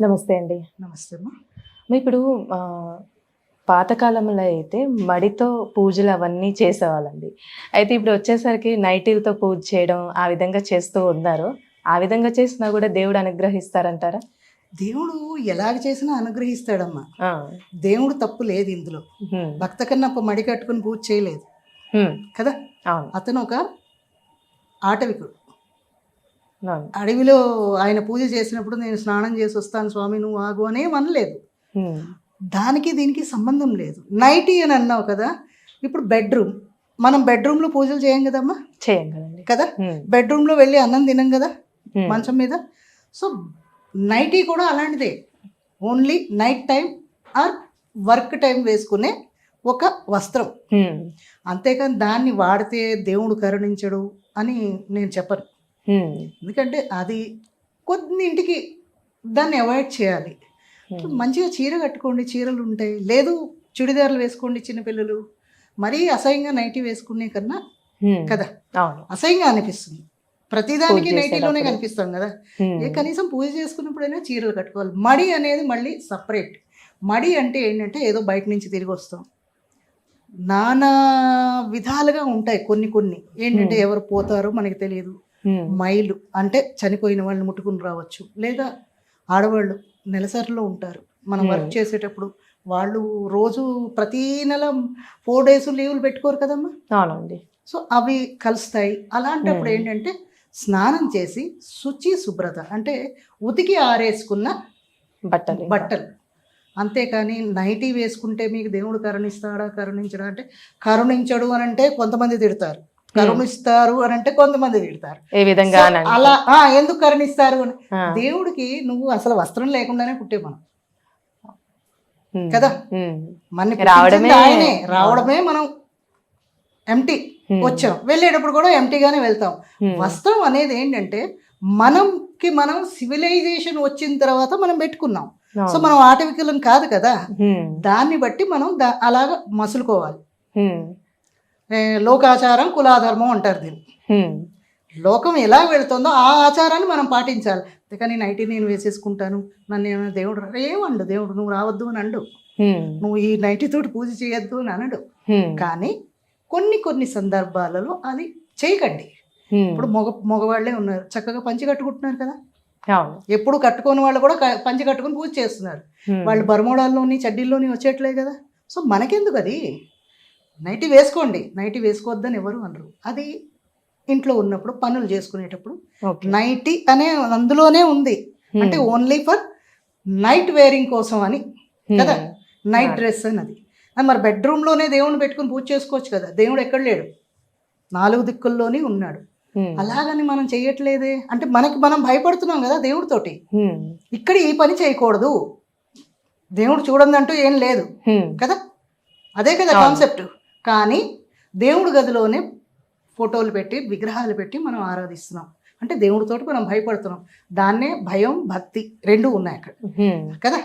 నమస్తే అండి. నమస్తే అమ్మా ఇప్పుడు పాతకాలంలో అయితే మడితో పూజలు అవన్నీ చేసేవాళ్ళండి. అయితే ఇప్పుడు వచ్చేసరికి నైటీలతో పూజ చేయడం ఆ విధంగా చేస్తూ ఉన్నారు. ఆ విధంగా చేసినా కూడా దేవుడు అనుగ్రహిస్తారంటారా? దేవుడు ఎలాగ చేసినా అనుగ్రహిస్తాడమ్మా. దేవుడు తప్పు లేదు ఇందులో. భక్త కన్నప్ప మడి కట్టుకుని పూజ చేయలేదు. కదా? అతను ఒక ఆటవికుడు. అడవిలో ఆయన పూజ చేసినప్పుడు నేను స్నానం చేసి వస్తాను స్వామి నువ్వు ఆగు అనే అనలేదు. దానికి దీనికి సంబంధం లేదు. నైటీ అని అన్నావు కదా ఇప్పుడు బెడ్రూమ్. మనం బెడ్రూమ్లో పూజలు చేయం కదమ్మా? చేయం కదండి. కదా? బెడ్రూమ్లో వెళ్ళి అన్నం తినం కదా మంచం మీద? సో నైటీ కూడా అలాంటిదే. Only night time or work time వేసుకునే ఒక వస్త్రం. అంతేకాని దాన్ని వాడితే దేవుడు కరుణించడు అని నేను చెప్పను. ఎందుకంటే అది కొన్నింటికి దాన్ని అవాయిడ్ చేయాలి. మంచిగా చీర కట్టుకోండి చీరలు ఉంటాయి. లేదు చుడిదార్లు వేసుకోండి చిన్నపిల్లలు మరీ అసహ్యంగా నైటీ వేసుకునే కన్నా కదా. అసహ్యంగా అనిపిస్తుంది. ప్రతిదానికి నైటీలోనే. కనిపిస్తాం కదా. ఏ కనీసం పూజ చేసుకున్నప్పుడైనా చీరలు కట్టుకోవాలి. మడి అనేది మళ్ళీ సపరేట్. మడి అంటే ఏంటంటే ఏదో బయట నుంచి తిరిగి వస్తాం. నానా విధాలుగా ఉంటాయి కొన్ని కొన్ని. ఏంటంటే. ఎవరు పోతారో మనకి తెలియదు. మైలు అంటే చనిపోయిన వాళ్ళని ముట్టుకుని రావచ్చు. లేదా ఆడవాళ్ళు నెలసరిలో ఉంటారు. మనం. వర్క్ చేసేటప్పుడు వాళ్ళు రోజు ప్రతీ నెల ఫోర్ డేస్ లీవులు పెట్టుకోరు కదమ్మా? అవునండి. సో అవి కలుస్తాయి. అలాంటప్పుడు. ఏంటంటే స్నానం చేసి శుచి శుభ్రత అంటే ఉతికి ఆరేసుకున్న బట్టలు. బట్టలు. అంతేకాని నైటీ వేసుకుంటే మీకు దేవుడు కరుణిస్తాడా కరుణించడా అంటే కరుణించడు అని అంటే కొంతమంది తిడతారు. కరుణిస్తారు అని అంటే కొంతమంది తిడతారు. ఏ విధంగా. అలా ఆ, ఎందుకు కరుణిస్తారు అని? దేవుడికి నువ్వు అసలు వస్త్రం లేకుండానే పుట్టే మనం. హ్మ్, కదా? హ్మ్, మన రావడమే- ఆయనే. రావడమే మనం ఎంటీ వచ్చాం. వెళ్ళేటప్పుడు కూడా ఎంటీగానే వెళ్తాం. వస్త్రం అనేది ఏంటంటే మనంకి మనం సివిలైజేషన్ వచ్చిన తర్వాత మనం పెట్టుకున్నాం. సో. మనం ఆటవికులం కాదు కదా? దాన్ని బట్టి మనం అలాగ మసులుకోవాలి. లోకాచారం కులాధర్మం అంటారు దీన్ని. లోకం ఎలా వెళుతుందో ఆ ఆచారాన్ని మనం పాటించాలి. కానీ నైటీ నేను వేసేసుకుంటాను. నన్ను ఏమైనా దేవుడు ఏమండు దేవుడు నువ్వు రావద్దు అని అండు. నువ్వు ఈ నైటీతోటి పూజ చేయొద్దు అని అనడు. కానీ కొన్ని కొన్ని సందర్భాలలో అది చేయకండి. ఇప్పుడు మగ మగవాళ్ళే ఉన్నారు. చక్కగా పంచి కట్టుకుంటున్నారు కదా. ఎప్పుడు కట్టుకోని వాళ్ళు కూడా పంచి కట్టుకొని పూజ చేస్తున్నారు. వాళ్ళు బర్మోడాల్లోని చడ్డీల్లోని వచ్చేట్లే కదా. సో మనకెందుకు అది? నైటీ వేసుకోండి. నైటీ వేసుకోవద్దని ఎవరు అనరు. అది ఇంట్లో ఉన్నప్పుడు పనులు చేసుకునేటప్పుడు. నైటీ అనే అందులోనే ఉంది. అంటే ఓన్లీ ఫర్ నైట్ వేరింగ్ కోసం అని. కదా? నైట్. డ్రెస్ అని అది అది మరి బెడ్రూమ్లోనే దేవుని పెట్టుకుని పూజ చేసుకోవచ్చు కదా? దేవుడు ఎక్కడ లేడు? నాలుగు దిక్కుల్లోనే ఉన్నాడు. అలాగని మనం చేయట్లేదే? అంటే మనకి మనం భయపడుతున్నాం కదా దేవుడితోటి. ఇక్కడ ఈ పని చేయకూడదు. దేవుడు చూడందంటూ ఏం లేదు. కదా? అదే కదా. కాన్సెప్ట్. కానీ దేవుడి గదిలోనే ఫోటోలు పెట్టి విగ్రహాలు పెట్టి మనం ఆరాధిస్తున్నాం. అంటే దేవుడితోటి మనం భయపడుతున్నాం. దాన్నే భయం భక్తి రెండు ఉన్నాయి అక్కడ. కదా?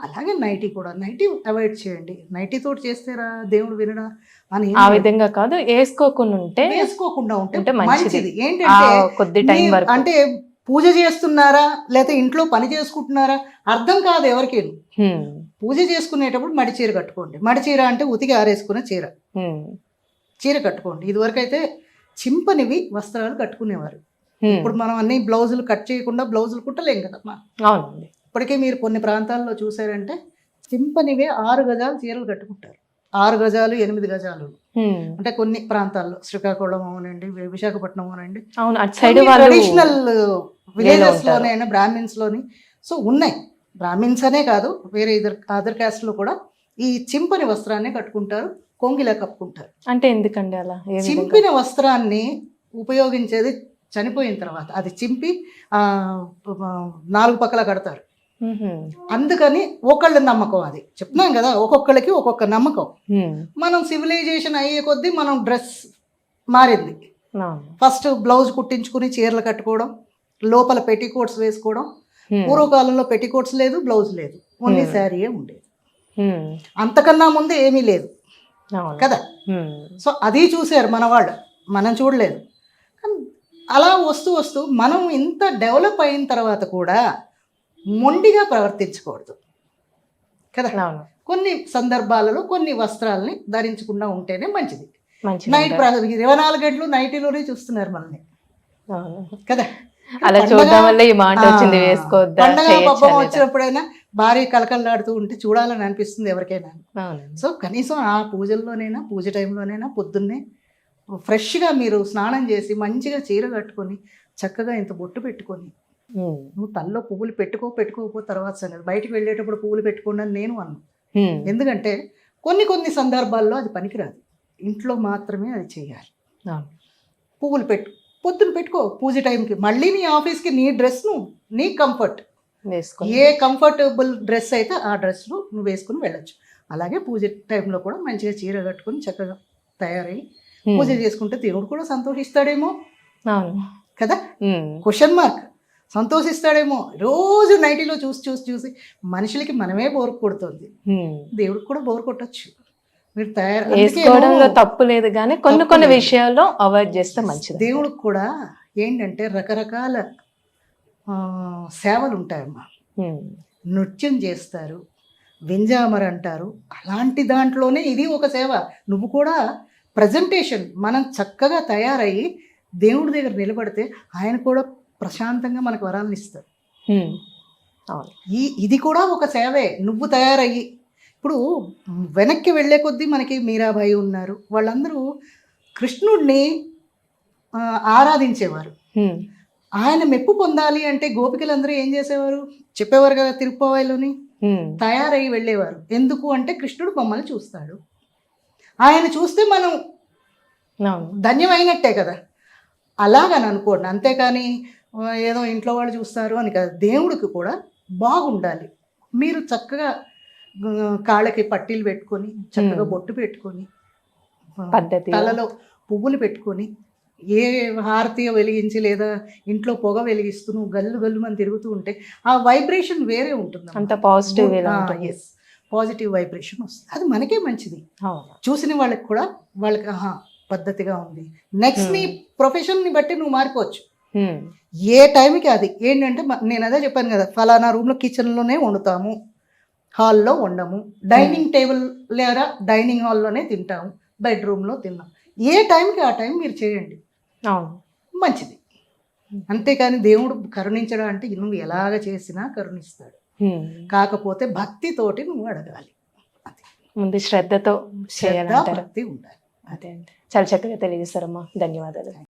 అలాగే నైటీ కూడా. నైటీ అవాయిడ్ చేయండి. నైటీ తోటి చేస్తేరా దేవుడు వినడా? అని ఆ. విధంగా కాదు వేసుకోకుండా ఉంటే వేసుకోకుండా ఉంటే మంచిది. ఏంటంటే కొద్ది టైం అంటే పూజ చేస్తున్నారా? లేకపోతే ఇంట్లో పని చేసుకుంటున్నారా? అర్థం కాదు ఎవరికి హ్మ్, పూజ చేసుకునేటప్పుడు మడి చీర కట్టుకోండి. మడి చీర అంటే ఉతికి ఆరేసుకునే చీర. చీర కట్టుకోండి. ఇదివరకు అయితే చింపనివి వస్త్రాలు కట్టుకునేవారు. ఇప్పుడు మనం అన్ని బ్లౌజులు కట్ చేయకుండా బ్లౌజులు కుట్టలేం కదమ్మా. అవునండి. ఇప్పటికే మీరు కొన్ని ప్రాంతాల్లో చూసారంటే చింపనివే ఆరు గజాలు చీరలు కట్టుకుంటారు. ఆరు గజాలు ఎనిమిది గజాలు. అంటే కొన్ని ప్రాంతాల్లో శ్రీకాకుళం అవునండి విశాఖపట్నం అవునండి. Traditional villages. లోనే బ్రాహ్మిన్స్లోని సో ఉన్నాయి. బ్రాహ్మిన్స్ అనే కాదు వేరే ఇదర్ అదర్ కాస్ట్లో కూడా ఈ చింపని వస్త్రాన్ని కట్టుకుంటారు కొంగిలా కప్పుకుంటారు. అంటే ఎందుకండి అలా? చింపిన వస్త్రాన్ని ఉపయోగించేది చనిపోయిన తర్వాత అది చింపి ఆ, నాలుగు పక్కల కడతారు. అందుకని ఒకళ్ళ నమ్మకం అది. చెప్తున్నాం కదా ఒక్కొక్కళ్ళకి ఒక్కొక్క నమ్మకం. మనం సివిలైజేషన్ అయ్యే కొద్దీ మనం డ్రెస్ మారింది. ఫస్ట్ బ్లౌజ్ కుట్టించుకుని చీరలు కట్టుకోవడం లోపల పెట్టికోట్స్ వేసుకోవడం. పూర్వకాలంలో పెట్టికోట్స్ లేదు బ్లౌజ్ లేదు. ఓన్లీ. శారీయే ఉండేది. అంతకన్నా ముందు ఏమీ లేదు. కదా? సో అది చూశారు మన వాళ్ళు మనం చూడలేదు. అలా వస్తూ వస్తూ మనం ఇంత డెవలప్ అయిన తర్వాత కూడా మొండిగా ప్రవర్తించకూడదు. కదా? కొన్ని సందర్భాలలో కొన్ని వస్త్రాలని ధరించకుండా ఉంటేనే మంచిది. మంచి నైట్ ఇరవై నాలుగు గంటలు నైటీలోనే చూస్తున్నారు మనల్ని. కదా? అలా చూడడం వల్ల ఈ మాట వచ్చింది వేసుకోవద్దా పండగ పబ్బం? వచ్చినప్పుడైనా భార్య కలకలలాడుతూ ఉంటే చూడాలని అనిపిస్తుంది ఎవరికైనా. సో కనీసం ఆ పూజల్లోనైనా పూజ టైంలోనైనా పొద్దున్నే ఫ్రెష్గా మీరు స్నానం చేసి మంచిగా చీర కట్టుకొని చక్కగా ఇంత బొట్టు పెట్టుకొని నువ్వు తల్లో పువ్వులు పెట్టుకో పెట్టుకోకపో తర్వాత సంగతి బయటికి వెళ్ళేటప్పుడు పువ్వులు పెట్టుకోండి అని నేను అన్నాను ఎందుకంటే కొన్ని కొన్ని సందర్భాల్లో అది పనికిరాదు. ఇంట్లో మాత్రమే అది చేయాలి. పువ్వులు పెట్టు. పొద్దున పెట్టుకో. పూజ టైంకి. మళ్ళీ నీ ఆఫీస్కి నీ డ్రెస్ను నీ కంఫర్ట్. వేసుకో ఏ కంఫర్టబుల్ డ్రెస్ అయితే ఆ డ్రెస్ను నువ్వు వేసుకుని వెళ్ళొచ్చు. అలాగే పూజ టైంలో కూడా మంచిగా చీర కట్టుకొని చక్కగా తయారై పూజ చేసుకుంటే దేవుడు కూడా సంతోషిస్తాడేమో. కదా? క్వశ్చన్ మార్క్ సంతోషిస్తాడేమో. రోజు నైటీలో చూసి చూసి చూసి మనుషులకి మనమే బోర్ కొడుతుంది. దేవుడికి కూడా బోర్ కొట్టచ్చు. మీరు తయారు తప్పు లేదు కానీ కొన్ని కొన్ని. విషయాల్లో అవాయిడ్ చేస్తే మంచిది. దేవుడికి కూడా ఏంటంటే రకరకాల సేవలు ఉంటాయమ్మా. నృత్యం చేస్తారు వింజామర్ అంటారు. అలాంటి దాంట్లోనే ఇది ఒక సేవ. నువ్వు కూడా ప్రజెంటేషన్ మనం చక్కగా తయారయ్యి దేవుడి దగ్గర నిలబడితే ఆయన కూడా ప్రశాంతంగా మనకు వరాలను ఇస్తారు. ఈ ఇది కూడా ఒక సేవే. నువ్వు తయారయ్యి. ఇప్పుడు వెనక్కి వెళ్ళే కొద్దీ మనకి మీరాబాయి ఉన్నారు. వాళ్ళందరూ కృష్ణుడిని ఆరాధించేవారు. ఆయన మెప్పు పొందాలి అంటే గోపికలందరూ ఏం చేసేవారు? చెప్పేవారు కదా తిరుపతిలోని ఉమ్, తయారై వెళ్ళేవారు. ఎందుకు అంటే కృష్ణుడు మమ్మల్ని చూస్తాడు. ఆయన చూస్తే మనం ధన్యమైనట్టే కదా. అలాగని అనుకోండి. అంతేకాని ఏదో ఇంట్లో వాళ్ళు చూస్తారు అని కాదు. దేవుడికి కూడా బాగుండాలి. మీరు చక్కగా కాళ్ళకి పట్టీలు పెట్టుకొని చక్కగా. బొట్టు పెట్టుకొని పద్ధతి తలలో పువ్వులు పెట్టుకొని ఏ హారతి వెలిగించి లేదా ఇంట్లో పొగ వెలిగిస్తూ నువ్వు గల్లు గల్లు అని తిరుగుతూ ఉంటే ఆ వైబ్రేషన్ వేరే ఉంటుంది అంత పాజిటివ్ ఎస్ పాజిటివ్ వైబ్రేషన్ వస్తుంది. అది మనకే మంచిది. చూసిన వాళ్ళకి కూడా వాళ్ళకి ఆహా పద్ధతిగా ఉంది. నెక్స్ట్ నీ. ప్రొఫెషన్ని బట్టి నువ్వు మారిపోవచ్చు. ఏ టైంకి అది? ఏంటంటే నేను అదే చెప్పాను కదా ఫలానా రూమ్లో కిచెన్లోనే వండుతాము. హాల్లో వండము. డైనింగ్ టేబుల్ లేదా డైనింగ్ హాల్లోనే తింటాము. బెడ్రూమ్లో తిన్నాం. ఏ టైంకి ఆ టైం మీరు చేయండి. మంచిది. అంతేకాని దేవుడు కరుణించడం అంటే నువ్వు ఎలాగ చేసినా కరుణిస్తాడు. కాకపోతే భక్తితోటి నువ్వు అడగాలి. అది. ముందు శ్రద్ధతో భక్తి ఉండాలి. అదే అండి. చాలా చక్కగా తెలియజేస్తారమ్మా ధన్యవాదాలు.